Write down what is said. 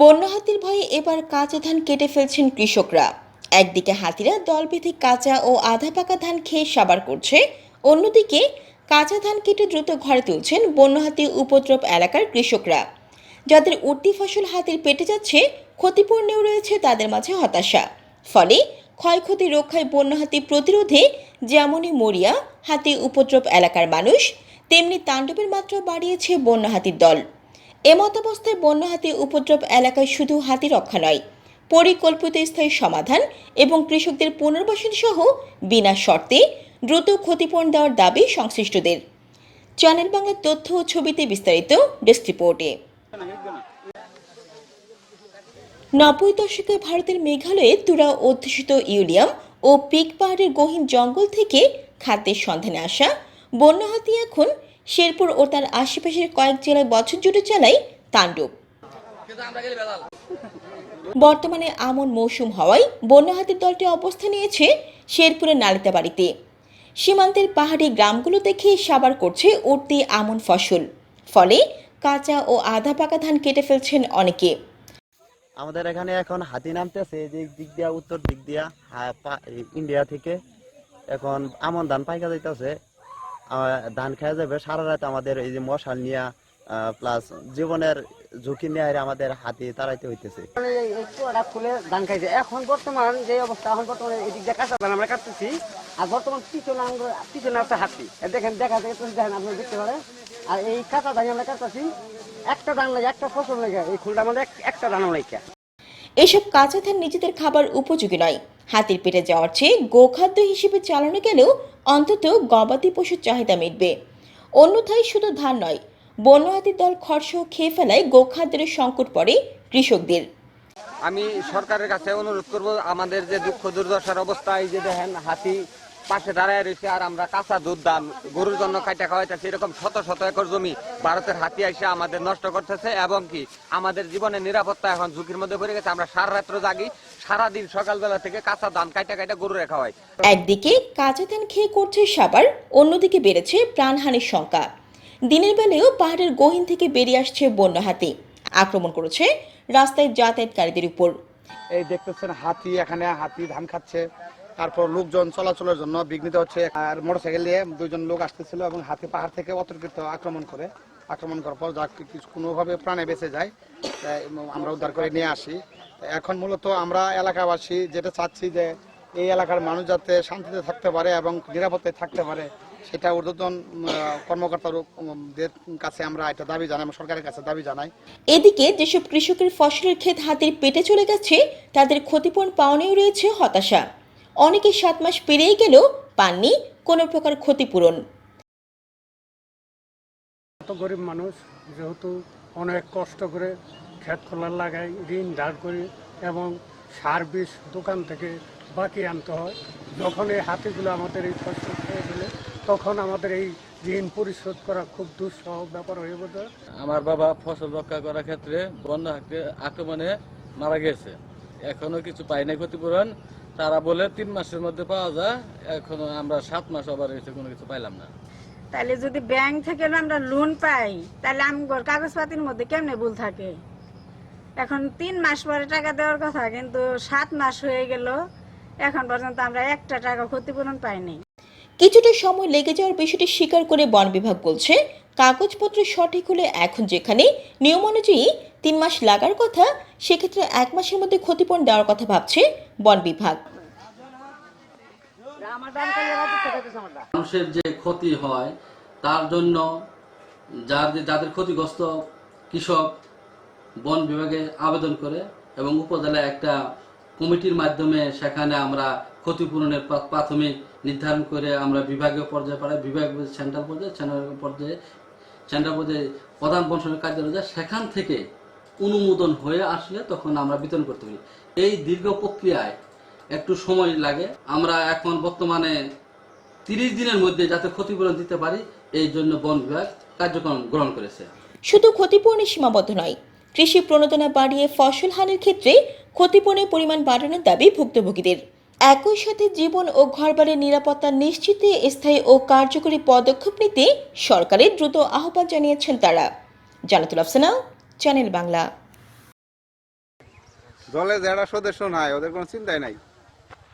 বন্য হাতির ভয়ে এবার কাঁচা ধান কেটে ফেলছেন কৃষকরা। একদিকে হাতিরা দল বেঁধে কাঁচা ও আধা পাকা ধান খেয়ে সাবার করছে, অন্যদিকে কাঁচা ধান কেটে দ্রুত ঘরে তুলছেন বন্য হাতি উপদ্রব এলাকার কৃষকরা। যাদের উঠতি ফসল হাতির পেটে যাচ্ছে, ক্ষতিপূর্ণেও রয়েছে তাদের মাঝে হতাশা। ফলে ক্ষয়ক্ষতি রক্ষায় বন্য হাতি প্রতিরোধে যেমনই মরিয়া, হাতি উপদ্রব এলাকার মানুষ, তেমনি তাণ্ডবের মাত্রা বাড়িয়েছে বন্য হাতির দল। এমতাবস্থায় বন্য হাতি উপদ্রব এলাকায় শুধু হাতি রক্ষা নয়, পরিকল্পিত স্থায়ী সমাধান এবং কৃষকদের পুনর্বাসন সহ বিনা শর্তে দ্রুত ক্ষতিপূরণ দেওয়ার দাবি সংশ্লিষ্টদের। চ্যানেল বাংলার তথ্য ও ছবিতে বিস্তারিত ডেস্ক রিপোর্টে। নব্বই দশকে ভারতের মেঘালয়ে তুরা অধ্যুষিত ইউলিয়াম ও পিক পাহাড়ের গহীন জঙ্গল থেকে খাদ্যের সন্ধানে আসা বন্য হাতি এখন শেরপুর ও তার আশেপাশের কয়েক জেলায় বছর জুড়ে চালায় তাণ্ডব। বর্তমানে আমন মৌসুম হওয়ায় বন্য হাতির দলটি অবস্থান নিয়েছে শেরপুরের নালিতা বাড়িতে সীমান্তের পাহাড়ি গ্রামগুলো দেখে সাবার করছে উঠতি আমন ফসল। ফলে কাঁচা ও আধা পাকা ধান কেটে ফেলছেন অনেকে। আমাদের এখানে এখন হাতি নামতেছে যে দিক দিয়া, উত্তর দিক দিয়া ইন্ডিয়া থেকে এখন আমন ধান পাইকা যাইতেছে। ধান খাওয়া যাবে। সারা রাত আমাদের এই যে মশাল নিয়া প্লাস জীবনের ঝুঁকি নেয় আমাদের হাতি তাড়াইতে হইতেছে। খুলে ধান খাইছে। এখন বর্তমান যে অবস্থা এখন বর্তমানে এদিক দিয়ে কাঁচা ধান আমরা কাটতেছি। আর বর্তমান পিছনে আমরা পিছনে একটা হাতি। এ দেখেন দেখা যায় দেখেন আপনি দেখতে পারেন। আর এই কাঁচা ধান আমরা কাটতেছি। একটা ধান লাগে একটা ফসল লাগে। এই খুলটা আমাদের একটা ধান লাগে এসব কাঁচা ধান নিজেদের খাবার উপযোগী নয়। হাতির পেটে যাওয়ার চেয়ে গোখাদ্য হিসেবে চালানো গেলেও অন্তত গবাদি পশুর চাহিদা মিটবে। অন্যথায় শুধু ধান নয়, বন্য হাতির দল খরচ খেয়ে ফেলায় গোখাদ্যের সংকট পড়ে কৃষকদের। আমি সরকারের কাছে অনুরোধ করব, আমাদের যে দুঃখ দুর্দশার অবস্থা, এই যে দেখেন হাতি পাশে দাঁড়ায় রয়েছে আর আমরা কাঁচা দুধ দাম গরুর জন্য কাটা খাওয়াইতেছি এরকম শত শত একর জমি ভারতের হাতি এসে আমাদের নষ্ট করতেছে এবং কি আমাদের জীবনের নিরাপত্তা এখন ঝুঁকির মধ্যে পড়ে গেছে। আমরা সারা রাত্র জাগি সারাদিন সকালবেলা থেকে কাঁচা ধান কাটা কাটা গরুরে খাওয়াই একদিকে কাঁচা ধান খেয়ে করছে সাবার অন্যদিকে বেড়েছে প্রাণহানির শঙ্কা দিনের বেলায়ও পাহাড়ের গহীন থেকে বেরিয়ে আসছে বন্য হাতি। আক্রমণ করেছে রাস্তায় যাতায়াতকারীদের উপর। এই দেখতেছেন হাতি এখানে হাতি ধান খাচ্ছে। তারপর লোকজন চলাচলের জন্য বিঘ্নিত হচ্ছে আর মোটরসাইকেল নিয়ে দুইজন লোক আসতেছিল এবং হাতি পাহাড় থেকে অতর্কিত আক্রমণ করে। আক্রমণ করার পর যা কিছু কোনোভাবে প্রাণে বেঁচে যায় আমরা উদ্ধার করে নিয়ে আসি। এখন মূলত আমরা এলাকাবাসী যেটা চাচ্ছি যে এই এলাকার মানুষ যাতে শান্তিতে থাকতে পারে এবং নিরাপত্তায় থাকতে পারে, সেটা ঊর্ধ্বতন কর্মকর্তাদের কাছে আমরা এটা দাবি জানাই আমরা সরকারের কাছে দাবি জানাই। এদিকে যেসব কৃষকের ফসলের ক্ষেত হাতির পেটে চলে গেছে, তাদের ক্ষতিপূরণ পাওয়ানেও রয়েছে হতাশা। অনেকে সাত মাস পেরিয়ে গেলেও পাননি কোনো প্রকার ক্ষতিপূরণ। গরিব মানুষ যেহেতু অনেক কষ্ট করে ক্ষেত খোলার লাগাই ঋণ ধার করি এবং সার বিষ দোকান থেকে বাকি আনতে হয়। যখন এই হাতিগুলো আমাদের এই ফসল খেয়ে ফেলে তখন আমাদের এই ঋণ পরিশোধ করা খুব দুঃসহ ব্যাপার হয়ে বোঝে আমার বাবা ফসল রক্ষা করার ক্ষেত্রে বন্যা আক্রে- আক্রমণে মারা গেছে। এখনও কিছু পাই নাই ক্ষতিপূরণ। তারা বলে তিন মাসের মধ্যে পাওয়া যায়। এখন আমরা সাত মাস আবার এসে কোনো কিছু পাইলাম না। তাহলে যদি ব্যাংক থেকে আমরা লোন পাই তাহলে আমগর কাগজপাতির মধ্যে কেমনে ভুল থাকে? এখন তিন মাস পরে টাকা দেওয়ার কথা কিন্তু সাত মাস হয়ে গেল এখন পর্যন্ত আমরা একটা টাকা ক্ষতিপূরণ পাইনি। কিছুটা সময় লেগে যাওয়ার বিষয়টি স্বীকার করে বন বিভাগ বলছে কাগজপত্র সঠিক হলে এখন যেখানে নিয়ম অনুযায়ী তিন মাস লাগার কথা সেক্ষেত্রে এক মাসের মধ্যে ক্ষতিপূরণ দেওয়ার কথা ভাবছে বন বিভাগ আমার ধান খাইলে রাতে খেতেছে আমার ধান। মানুষের যে ক্ষতি হয়, তার জন্য যাদের যাদের ক্ষতিগ্রস্ত কৃষক বন বিভাগে আবেদন করে এবং উপজেলায় একটা কমিটির মাধ্যমে সেখানে আমরা ক্ষতিপূরণের প্রাথমিক নির্ধারণ করে আমরা বিভাগীয় পর্যায়ে পাঠাই বিভাগ সেন্ট্রাল পর্যায়ে সেন্ট্রাল পর্যায়ে সেন্ট্রাল পর্যায়ে প্রধান বংশের কার্যালয় যায়। সেখান থেকে অনুমোদন হয়ে আসলে তখন আমরা বিতরণ করতে পারি। এই দীর্ঘ প্রক্রিয়ায় একটু সময় লাগে। আমরা এখন বর্তমানে তিরিশ দিনের মধ্যে যাতে ক্ষতিপূরণ দিতে পারি এই জন্য বন বিভাগ কার্যক্রম গ্রহণ করেছে। শুধু ক্ষতিপূরণে সীমাবদ্ধ নয় কৃষি প্রণোদনা বাড়িয়ে ফসল হানির ক্ষেত্রে ক্ষতিপূরণের পরিমাণ বাড়ানোর দাবি ভুক্তভোগীদের। একই সাথে জীবন ও ঘরবাড়ির নিরাপত্তা নিশ্চিতে স্থায়ী ও কার্যকরী পদক্ষেপ নিতে সরকারের দ্রুত আহ্বান জানিয়েছেন তারা। জানাতুল আফসানা চ্যানেল বাংলা। দলে যারা সদস্য নাই ওদের কোনো চিন্তাই নাই।